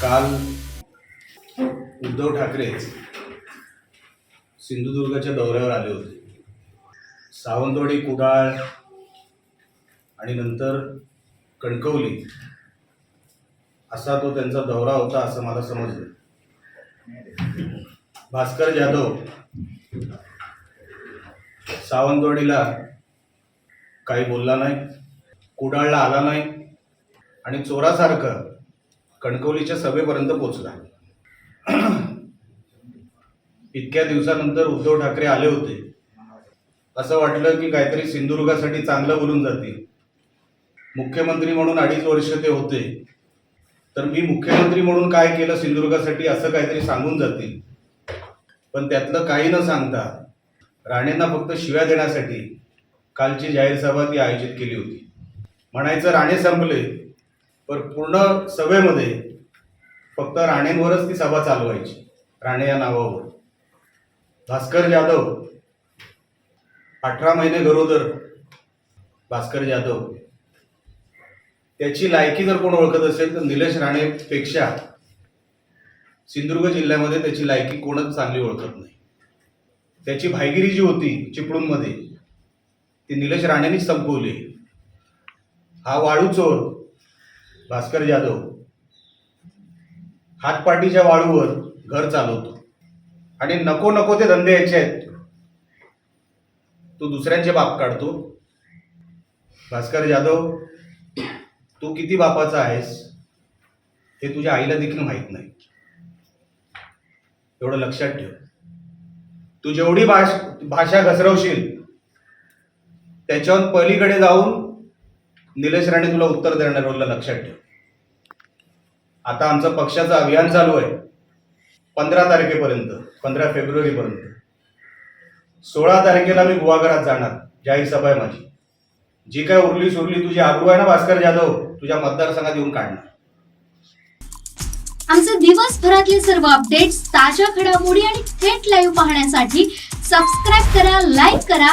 काल उद्धव ठाकरे सिंधुदुर्गच्या दौऱ्यावर आले होते. सावंतवाडी कुडाळ आणि नंतर कणकवली असा तो त्यांचा दौरा होता असं मला समजलं. भास्कर जाधव सावंतवाडीला काही बोलला नाही कुडाळला आला नाही आणि चोरासारखं कणकवलीच्या सभेपर्यंत पोचला इतक्या दिवसानंतर उद्धव ठाकरे आले होते. असं वाटलं की काहीतरी सिंधुदुर्गासाठी चांगलं बोलून जातील. मुख्यमंत्री म्हणून अडीच वर्ष ते होते. तर मी मुख्यमंत्री म्हणून काय केलं सिंधुदुर्गासाठी असं काहीतरी सांगून जातील. पण त्यातलं काही न सांगता राणेंना फक्त शिव्या देण्यासाठी कालची जाहीर सभा ती आयोजित केली होती. म्हणायचं राणे संपले पण पूर्ण सभेमध्ये फक्त राणेंवरच ती सभा चालवायची राणे या नावावर. भास्कर जाधव अठरा महिने गरोदर भास्कर जाधव. त्याची लायकी जर कोण ओळखत असेल तर निलेश राणेपेक्षा सिंधुदुर्ग जिल्ह्यामध्ये त्याची लायकी कोणच चांगली ओळखत नाही. त्याची भाईगिरी जी होती चिपळूणमध्ये ती निलेश राणेंनीच संपवली. हा वाळू चोर भास्कर जाधव हातपाटीच्या वाळूवर घर चालवतो. आणि नको नको ते धंदे यायचे आहेत. तू दुसऱ्यांचे बाप काढतो. भास्कर जाधव तू किती बापाचा आहेस? हे तुझ्या आईला देखील माहीत नाही. एवढं लक्षात ठेव. तू जेवढी भाष भाषा घसरवशील त्याच्याहून पलीकडे जाऊन निलेश राणे तुला उत्तर देणार रोलला लक्षात ठेव. आता आमचं पक्षाचं अभियान चालू आहे. पंधरा तारखेपर्यंत पंधरा फेब्रुवारीपर्यंत. सोळा तारखेला मी गुवाघरात जाणार जाहीर सभा आहे माझी. जी काय उरली सुरली तुझी आबरू आहे ना भास्कर जाधव? तुझ्या मतदारसंघात येऊन काढणार. आमचे दिवसभरातले सर्व अपडेट्स ताज्या घडामोडी आणि थेट लाईव्ह पाहण्यासाठी सबस्क्राईब करा लाईक करा